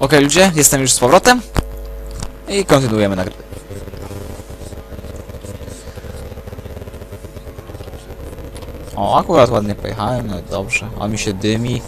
Okej ludzie, jestem już z powrotem. I kontynuujemy nagrywkę. O, akurat ładnie pojechałem, no dobrze. A mi się dymi.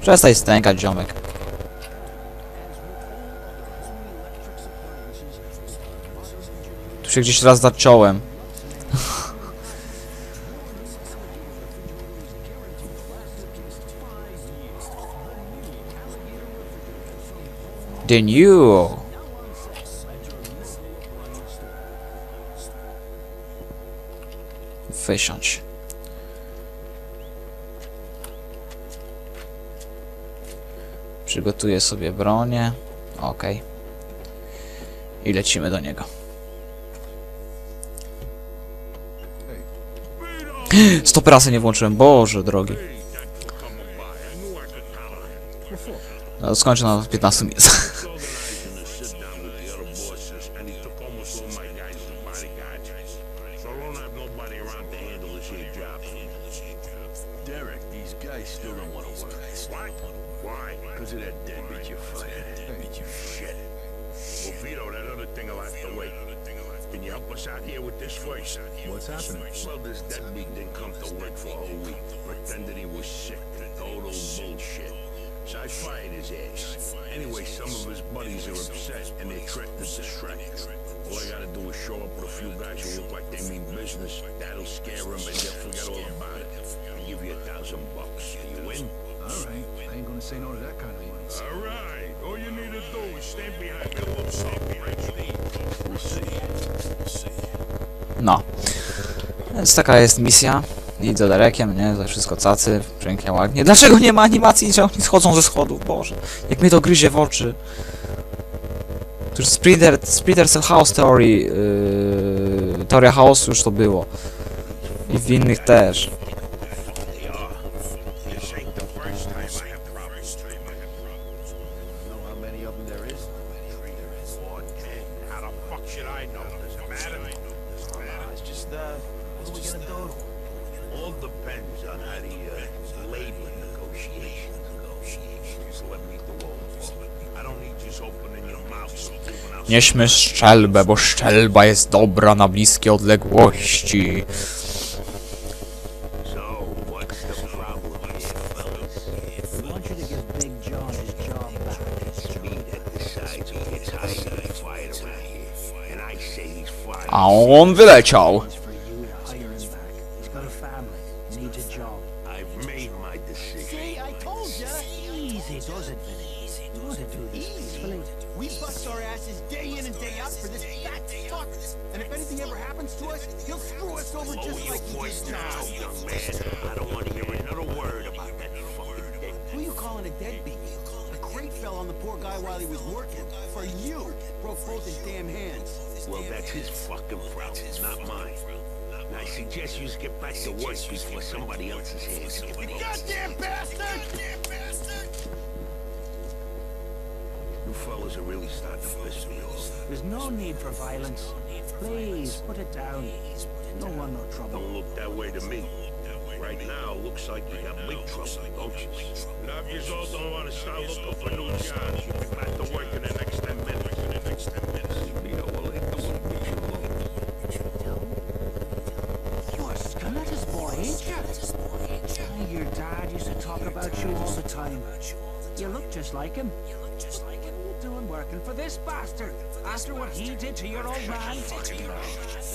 Przestań stękać, ziomek. Tu się gdzieś raz zaciąłem. The new. Wysiądź. Przygotuję sobie bronię. Okej. I lecimy do niego. Stop rasy nie włączyłem, Boże drogi. No, skończę na 15 minut. Bodyguards. So I don't have nobody around to handle this here job. Derek, these guys still don't want to work. What? Why? Because of that deadbeat you fired. Deadbeat you shit. Well, Vito, that other thing will have to wait. Can you help us out here with this first? What's happening? Well, this deadbeat didn't come to work for a whole week. Pretended he was sick. Total bullshit. So I fired his ass. Anyway, some of his buddies are upset and they threatened to strike. All I gotta do is show up with a few guys who look like they mean business. That'll scare them and they'll forget all about it. I'll give you a thousand bucks. You win? All right. I ain't gonna say no to that kind of money. All right. All you need to do is stand behind me a little something. We'll see. No. Więc taka jest misja. Idź za Derekiem, nie? Za wszystko cacy, pięknie, ładnie. Dlaczego nie ma animacji, że oni schodzą ze schodów? Boże. Jak mnie to gryzie w oczy. To już Splitter Cell House Theory, yy, teoria chaosu już to było. I w innych też. And moving out. Nie śmiesz szczelbę, bo szczelba jest dobra na bliskie odległości. So, what's the not mine. And I suggest you get back to work before somebody else's hands get involved. Goddamn bastard! You fellas are really starting to piss me off. There's no need for violence. Please, put it down. You don't want no trouble. Don't look that way to me. Right now, looks like you got big trouble, don't you? Now, if you all don't want to start looking for new jobs, you'll be back to work in the next 10 minutes. You all the time. You look just like him. What are you doing working for this bastard? After what he did to your old man?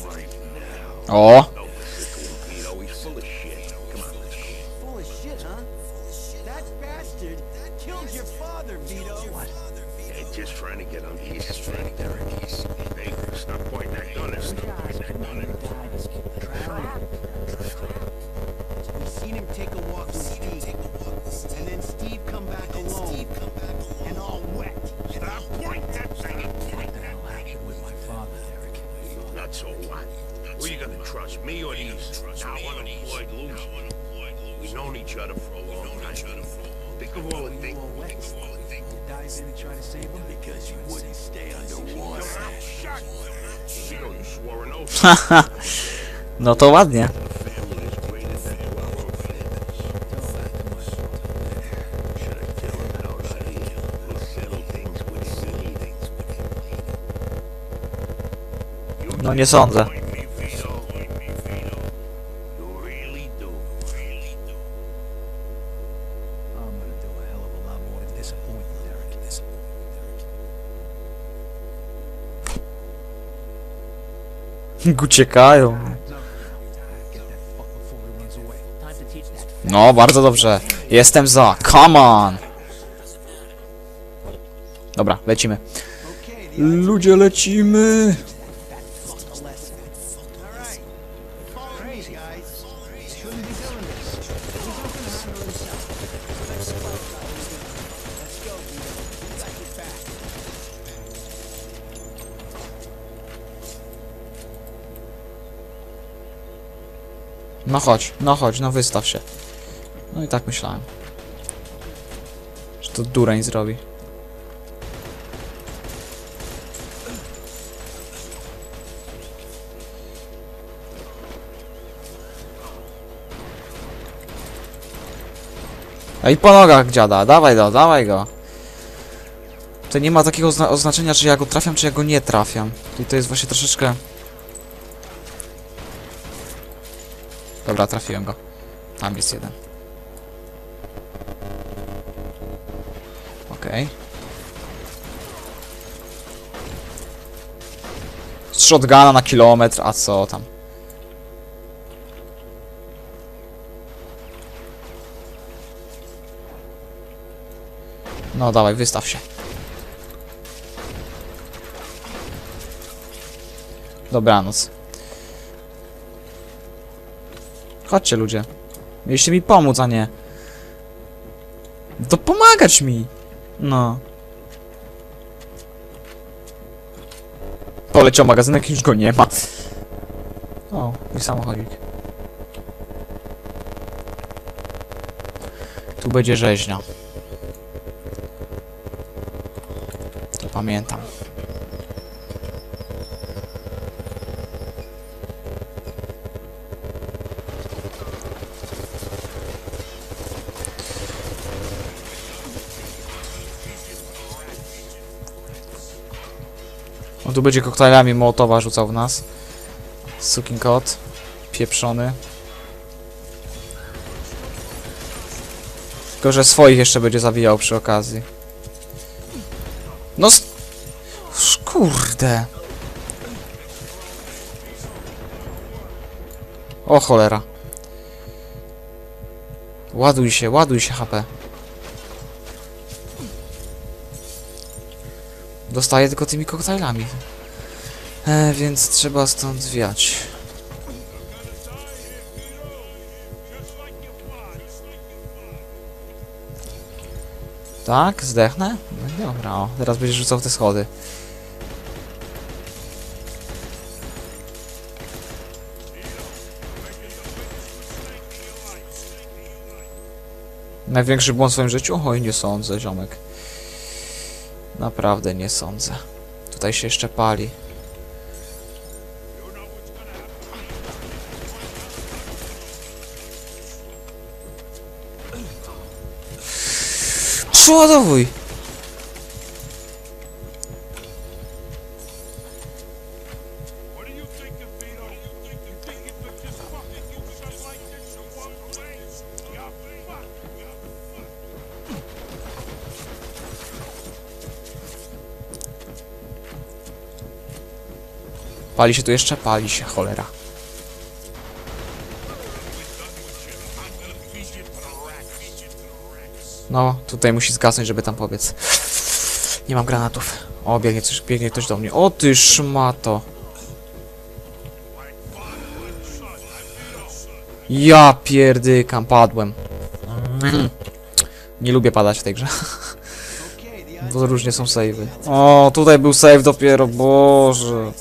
Right now. O, Don't listen to him, Vito. He's full of shit. Come on, let's go. Full of shit, huh? That bastard killed your father, Vito. What? Yeah, just trying to get under your skin, Derek. No to ładnie. No nie sądzę. that No, bardzo dobrze. Jestem za. Come on! Dobra, lecimy. Ludzie, lecimy! No chodź, no chodź, no wystaw się. No i tak myślałem. Że to dureń zrobi. I po nogach dziada, dawaj go, dawaj go. To nie ma takiego zna oznaczenia, czy ja go trafiam, czy ja go nie trafiam. I to jest właśnie troszeczkę... Dobra, trafiłem go. Tam jest jeden. Okej. Z shotguna na kilometr, a co tam? No dawaj, wystaw się. Dobranoc. Chodźcie ludzie. Mieliście mi pomóc, a nie. To pomagać mi. No. Poleciał magazynek, już go nie ma. O, mój samochodzik. Tu będzie rzeźnia. To pamiętam. On tu będzie koktajlami Mołotowa rzucał w nas. Sukin kot. Pieprzony. Tylko, że swoich jeszcze będzie zabijał przy okazji. No Kurde. O cholera. Ładuj się, ładuj się HP. Dostaję tylko tymi koktajlami. E, więc trzeba stąd wiać. Tak? Zdechnę? No dobra, o, teraz będziesz rzucał te schody. Największy błąd w swoim życiu? Oj, nie sądzę, ziomek. Naprawdę nie sądzę. Tutaj się jeszcze pali. Przeładowuj! Pali się tu jeszcze? Pali się, cholera. No, tutaj musi zgasnąć, żeby tam pobiec. Nie mam granatów. O, biegnie coś, biegnie ktoś do mnie. O ty szmato. Ja pierdykam, padłem. Nie lubię padać w tej grze, bo różnie są savey. O, tutaj był save dopiero, boże.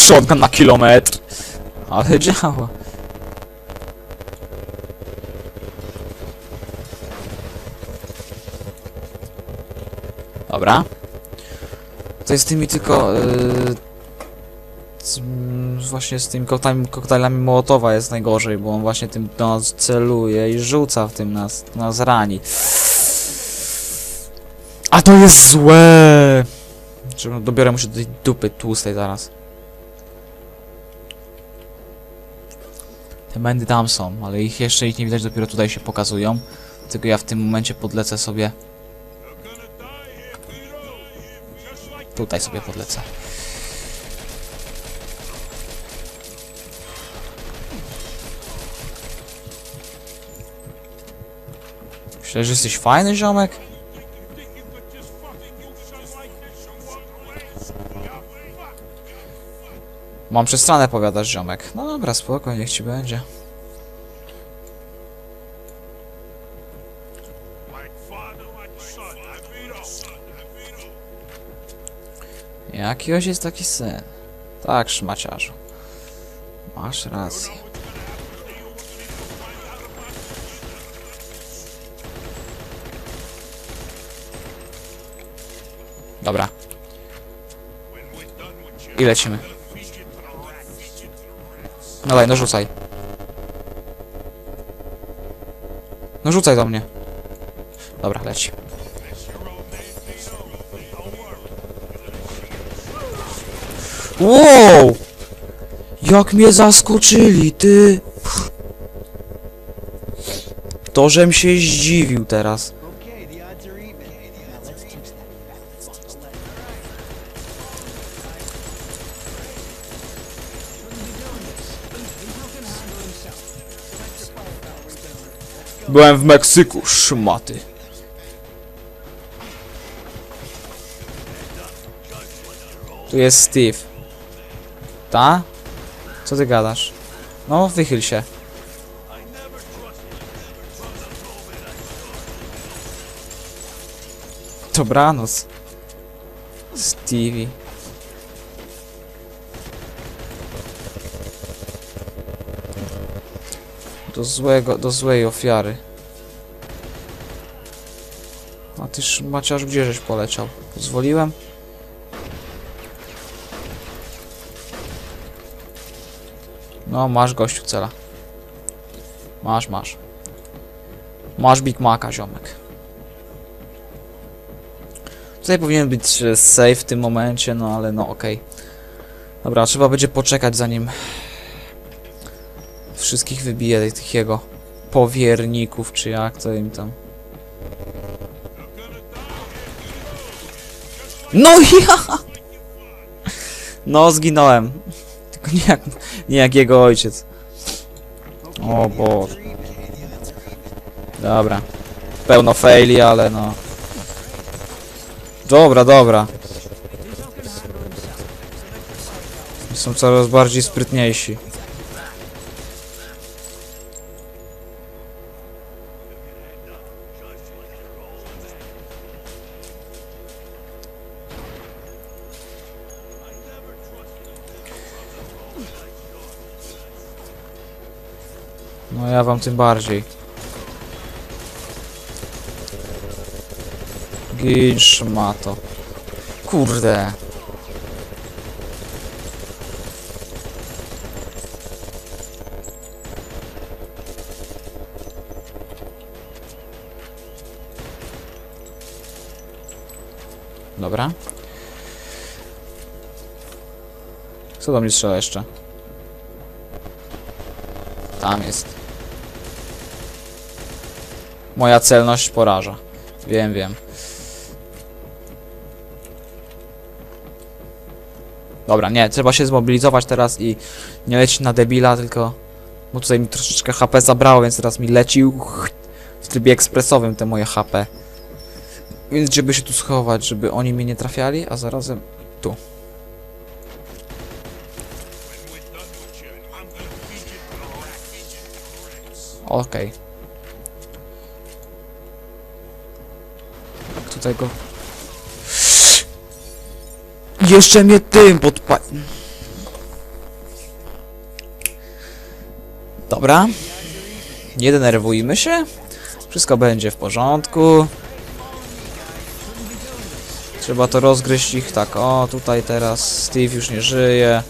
Shotgun na kilometr. Ale działa. Dobra. To jest z tymi tylko... Yy, z, właśnie z tymi koktajlami, koktajlami Mołotowa jest najgorzej, bo on właśnie tym do nas celuje i rzuca w tym nas, nas rani. A to jest złe! Dobiorę mu się do tej dupy tłustej zaraz. Te mędy tam są, ale ich jeszcze ich nie widać, dopiero tutaj się pokazują. Tylko ja w tym momencie podlecę sobie. Tutaj sobie podlecę. Myślę, że jesteś fajny ziomek? Mam przestranę powiadasz ziomek. No dobra, spoko, niech ci będzie. Like father, like son. I beat up. I beat up. Jakiś jest taki syn. Tak, szmaciarzu. Masz rację. Dobra. I lecimy. Daj, no rzucaj. No rzucaj do mnie. Dobra, leci. Wow! Jak mnie zaskoczyli, ty! To, żem się zdziwił teraz. Byłem w Meksyku, szmaty. Tu jest Steve. Ta? Co ty gadasz? No, wychyl się. Dobranoc. Stevie. Do złego, do złej ofiary. A ty maciarz gdzie żeś poleciał? Pozwoliłem? No, masz gościu cela. Masz, masz. Masz Big Maca, ziomek. Tutaj powinien być e, safe w tym momencie, no ale no okej. Dobra, trzeba będzie poczekać zanim wszystkich wybije tych jego powierników, czy jak to im tam. No ja! No, zginąłem. Tylko nie jak, nie jak jego ojciec. O Boże. Dobra. Pełno faili, ale no. Dobra, dobra. Są coraz bardziej sprytniejsi. Ja wam tym bardziej. Gin szmato. Kurde. Dobra. Co do mnie strzela jeszcze? Tam jest. Moja celność poraża. Wiem, wiem. Dobra, nie, trzeba się zmobilizować teraz i nie lecieć na debila, tylko... Bo tutaj mi troszeczkę HP zabrało, więc teraz mi lecił w trybie ekspresowym te moje HP. Więc żeby się tu schować, żeby oni mnie nie trafiali, a zarazem tu. Okej. Tak, tego. Jeszcze mnie tym podpa... Dobra. Nie denerwujmy się. Wszystko będzie w porządku. Trzeba to rozgryźć ich tak. O, tutaj teraz Steve już nie żyje.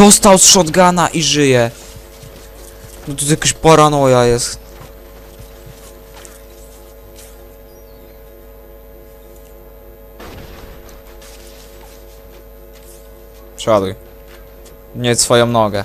Dostał z shotguna i żyje. No to jakaś paranoja jest. Przeładuj. Nie swoją nogę.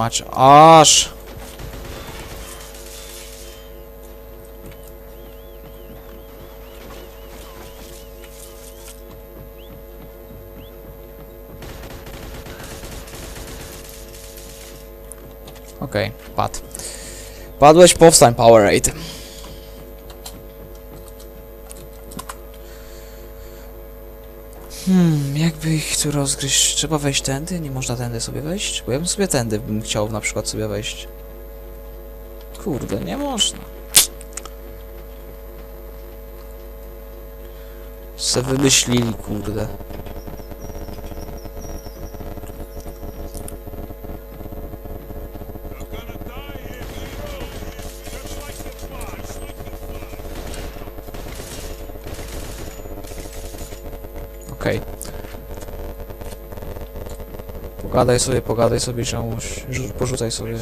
Szmać. Aż. Okej, padł. Padłeś, powstań, Powerade. Jakby ich tu rozgryźć? Trzeba wejść tędy? Nie można tędy sobie wejść? Bo ja bym sobie tędy bym chciał na przykład sobie wejść. Kurde, nie można. Se wymyślili, kurde. Okej. Pogadaj sobie, pogadaj sobie czemuś. Rzu- Porzucaj sobie.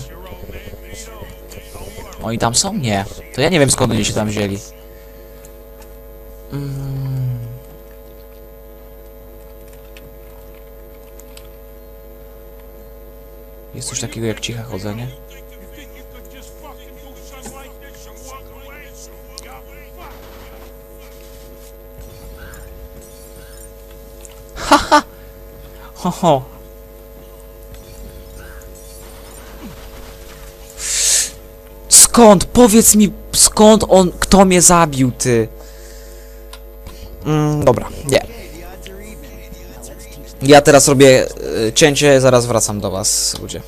Oni tam są? Nie. To ja nie wiem skąd oni się tam wzięli. Mm. Jest coś takiego jak ciche chodzenie? Ho, ho. Skąd? Powiedz mi, skąd on, kto mnie zabił, ty? Mm, dobra, nie. Ja teraz robię y, cięcie, zaraz wracam do was, ludzie.